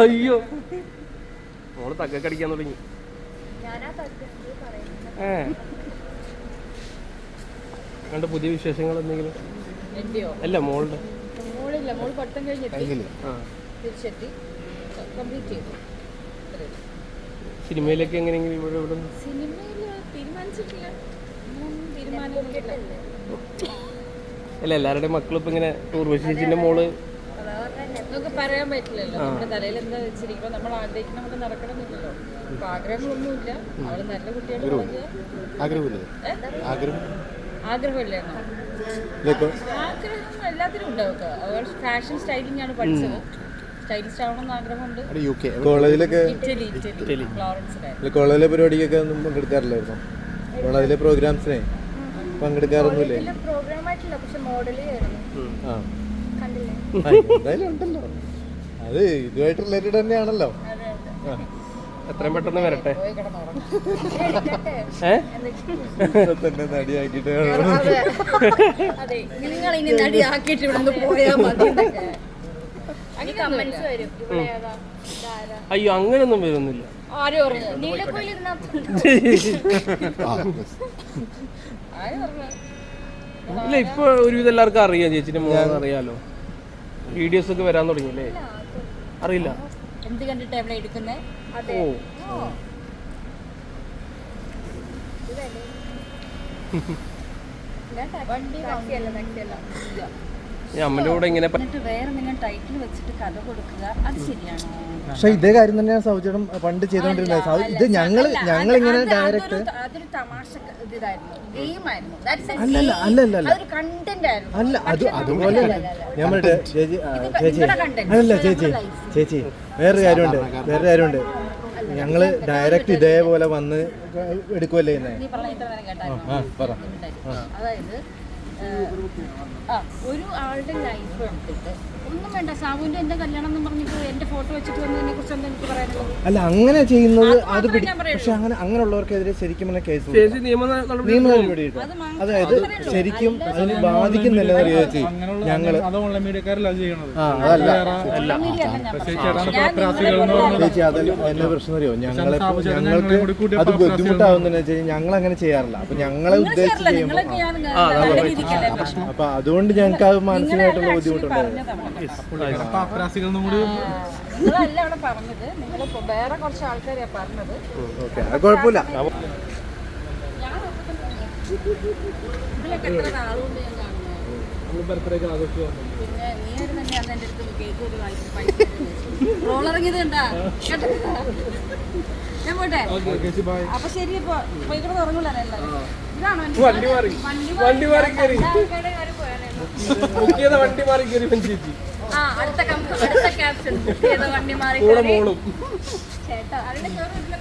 അയ്യോ. മോൾ തക്കൊക്കെ അടിക്കാൻ തുടങ്ങി. ഏ. കണ്ട പുതിയ വിശേഷങ്ങൾ എന്തെങ്കിലും? അല്ല മോളുടെ. മോളില്ല മോൾ കഴിഞ്ഞിട്ട് കംപ്ലീറ്റ് ചെയ്തു. സിനിമയിലൊക്കെ എങ്ങനെയെങ്കിലും ഇവിടെ ഇവിടെ സിനിമയിൽ തീരുമാനിച്ചിട്ടില്ല. തീരുമാനമൊക്കെ അല്ല എല്ലാവരുടെയും മക്കളും ഇപ്പൊ ഇങ്ങനെ ഉർവശി ചേച്ചിന്റെ മോൾ നമുക്ക് പറയാൻ പറ്റില്ലല്ലോ. നമ്മുടെ തലയിൽ എന്താ വെച്ചിരിക്കുമ്പോ നമ്മൾ ആഗ്രഹിക്കുന്ന കൊണ്ട് നടക്കണമെന്നില്ലല്ലോ. അപ്പൊ ആഗ്രഹങ്ങളൊന്നുമില്ല. അവൾ നല്ല. ആഗ്രഹമില്ലേ. ആഗ്രഹം? എല്ലാത്തിനും ഉണ്ടാവുക അവൾ ഫാഷൻ സ്റ്റൈലിംഗ് ആണ് പഠിച്ചത്. സ്റ്റൈലിസ്റ്റ് ആവണമെന്ന് ആഗ്രഹമുണ്ട്. അവിടെ യു കെ കോളേജിലൊക്കെ കോളേജിലെ പരിപാടിക്കൊക്കെ ഒന്നും പങ്കെടുക്കാറില്ലായിരുന്നു കോളേജിലെ പ്രോഗ്രാംസിനെ? പങ്കെടുക്കാറൊന്നുമില്ലേ? പ്രോഗ്രാം ആയിട്ടില്ല പക്ഷെ മോഡൽ ആയിരുന്നു ആ. കണ്ടില്ലേ? ആ, എന്തായാലും ഉണ്ടല്ലോ. അത് ഇതുമായിട്ട് റിലേറ്റഡ് തന്നെയാണല്ലോ. ആ. എത്രയും പെട്ടെന്ന് വരട്ടെ. ഏ? തന്നെ നടിയാക്കിട്ട് നിങ്ങൾ ഇനി ഇവിടെ നിന്ന് പോയാൽ മതി. കമന്റ്സ് വരും. ഇവിടെ അയ്യോ അങ്ങനെയൊന്നും വരുന്നില്ല. ആരും പറഞ്ഞു നീലക്കോയിൽ ഇല്ല ഇപ്പൊ ഒരുവിധം എല്ലാവർക്കും അറിയാം ചേച്ചിന്റെ മോളെന്ന് അറിയാലോ. വീഡിയോസ് ഒക്കെ വരാൻ തുടങ്ങിയല്ലേ? അറിയില്ല. എന്ത് കണ്ടിട്ട് എവിടെ എടുക്കുന്നേ? ഓ. വണ്ടി ടാക്സിയല്ല ടാക്സിയല്ല. ഈ അമ്മന്റെ കൂടെ ഇങ്ങനെ എന്നിട്ട് വേറെ നിങ്ങൾ ടൈറ്റിൽ വെച്ചിട്ട് കഥ കൊടുക്കുക അത് ശരിയാണോ? പക്ഷെ ഇതേ കാര്യം തന്നെയാണ് സൗചേട്ടൻ പണ്ട് ചെയ്തോണ്ടിരുന്നത് സൗ- ഇത് ഞങ്ങൾ ഇങ്ങനെ ഡയറക്റ്റ് അതൊരു- അതൊരു തമാശ ഇതായിരുന്നു. ഗെയിമായിരുന്നു. അല്ലല്ല അല്ലല്ല അല്ല അതൊരു കണ്ടന്റ് ആയിരുന്നു. അല്ല അത് അതുപോലെ ചേച്ചി ആ, ചേച്ചി നിങ്ങളുടെ content. അല്ലല്ല ചേച്ചി ചേച്ചി വേറൊരു കാര്യമുണ്ട്. വേറൊരു കാര്യമുണ്ട്. ഞങ്ങൾ ഡയറക്റ്റ് ഇതേപോലെ വന്ന് എടുക്കുമല്ലേ നീ പറഞ്ഞ ഇത്ര നേരം കേട്ടായിരുന്നു? ആ പറ. അതായത് ആ ഒരു ആളുടെ ലൈഫ് എടുത്തിട്ട് ഒന്നും വേണ്ട സാബുവിന്റെ എന്റെ കല്യാണം എന്ന് പറഞ്ഞിട്ട് എന്റെ ഫോട്ടോ വെച്ചിട്ട് വന്നതിനെ കുറിച്ച് എന്താ എനിക്ക് പറയാനുള്ളത്? അല്ല അങ്ങനെ ചെയ്യുന്നത് അത് പക്ഷെ അങ്ങനെ അങ്ങനെയുള്ളവർക്കെതിരെ ശരിക്കും കേസ് കൊടുക്കണം. ചേച്ചി നിയമ നടപടി നിയമം നടപടി എടുക്കണം. അതായത് ശരിക്കും അതിന് ബാധിക്കുന്നില്ല ഞങ്ങൾ ചേച്ചി അതല്ല എന്നെ പ്രശ്നം അറിയോ? ഞങ്ങളെ ഞങ്ങൾക്ക് അത് പാപ്പരാസികൾ ബുദ്ധിമുട്ടാവുന്ന വെച്ചാൽ ഞങ്ങൾ അങ്ങനെ ചെയ്യാറില്ല. അപ്പൊ ഞങ്ങളെ ഉദ്ദേശിച്ച് ചെയ്യുമ്പോൾ അപ്പൊ അതുകൊണ്ട് ഞങ്ങൾക്ക് അത് മാനസികമായിട്ടുള്ള അത് കുഴപ്പമില്ല. ഇതിലൊക്കെ എത്ര നാളുകൊണ്ട് ഞാൻ പിന്നെ നീ ഒരു തന്നെ അന്ന് എന്റെ അടുത്ത് കേക്ക് ഒരു വാങ്ങിച്ച് പൈസ റോളിറങ്ങിയത് കണ്ടാ? കേട്ടോ? ഞാൻ പോട്ടെ? ചേച്ചി ബൈ അപ്പൊ ശരി ഇപ്പൊ വണ്ടി മാറി. കയറി. വണ്ടി മാറി കയറി ചേച്ചി. അടുത്ത അടുത്ത ക്യാപ്ഷൻ വണ്ടി മാറി കൂടെ മോളും. ചേട്ടാ അതിന്റെ കേറില്ല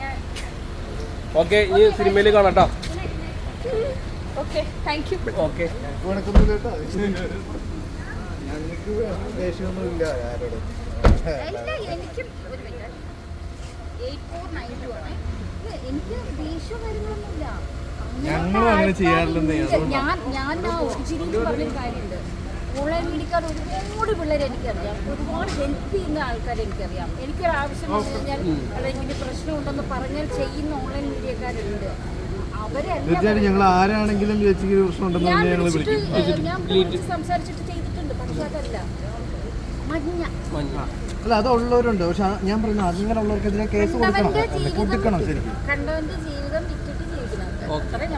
ഞാൻ ഓക്കെ ഈ സിനിമയിൽ കാണാട്ടോ ഓക്കെ താങ്ക് യു ഓക്കെ ഞങ്ങൾക്ക് ദേഷ്യമൊന്നും ഇല്ല ആരോടും. അല്ല എനിക്ക് ഒരു എനിക്ക് ദേഷ്യം കാര്യങ്ങളൊന്നുമില്ല ഞങ്ങളും അങ്ങനെ ചെയ്യാറില്ലെന്ന് ഞാൻ ഞാൻ ആ ഒറിജിനൽ പറഞ്ഞൊരു കാര്യമുണ്ട്. ഓൺലൈൻ മീഡിയക്കാർ ഒരുപാട് പിള്ളേരെ എനിക്കറിയാം. ഒരുപാട് ഹെൽപ്പ് ചെയ്യുന്ന ആൾക്കാരെ എനിക്കറിയാം. എനിക്കൊരു ആവശ്യം വന്നു കഴിഞ്ഞാൽ അല്ലെങ്കിൽ പ്രശ്നമുണ്ടെന്ന് പറഞ്ഞാൽ ചെയ്യുന്ന ഓൺലൈൻ മീഡിയക്കാരുണ്ട്. തീർച്ചയായിട്ടും ഞങ്ങൾ ആരാണെങ്കിലും ചേച്ചിക്ക് ഒരു പ്രശ്നം ഉണ്ടെന്ന് തന്നെ പറഞ്ഞാൽ ഞങ്ങൾ വിളിക്കും. അല്ല അത് ഉള്ളവരുണ്ട്. പക്ഷെ ഞാൻ പറഞ്ഞു അങ്ങനെയുള്ളവർക്കെതിരെ കേസ് കൊടുക്കണം. കണ്ടവന്റെ ജീവിതം കൊടുക്കണം ശരിക്കും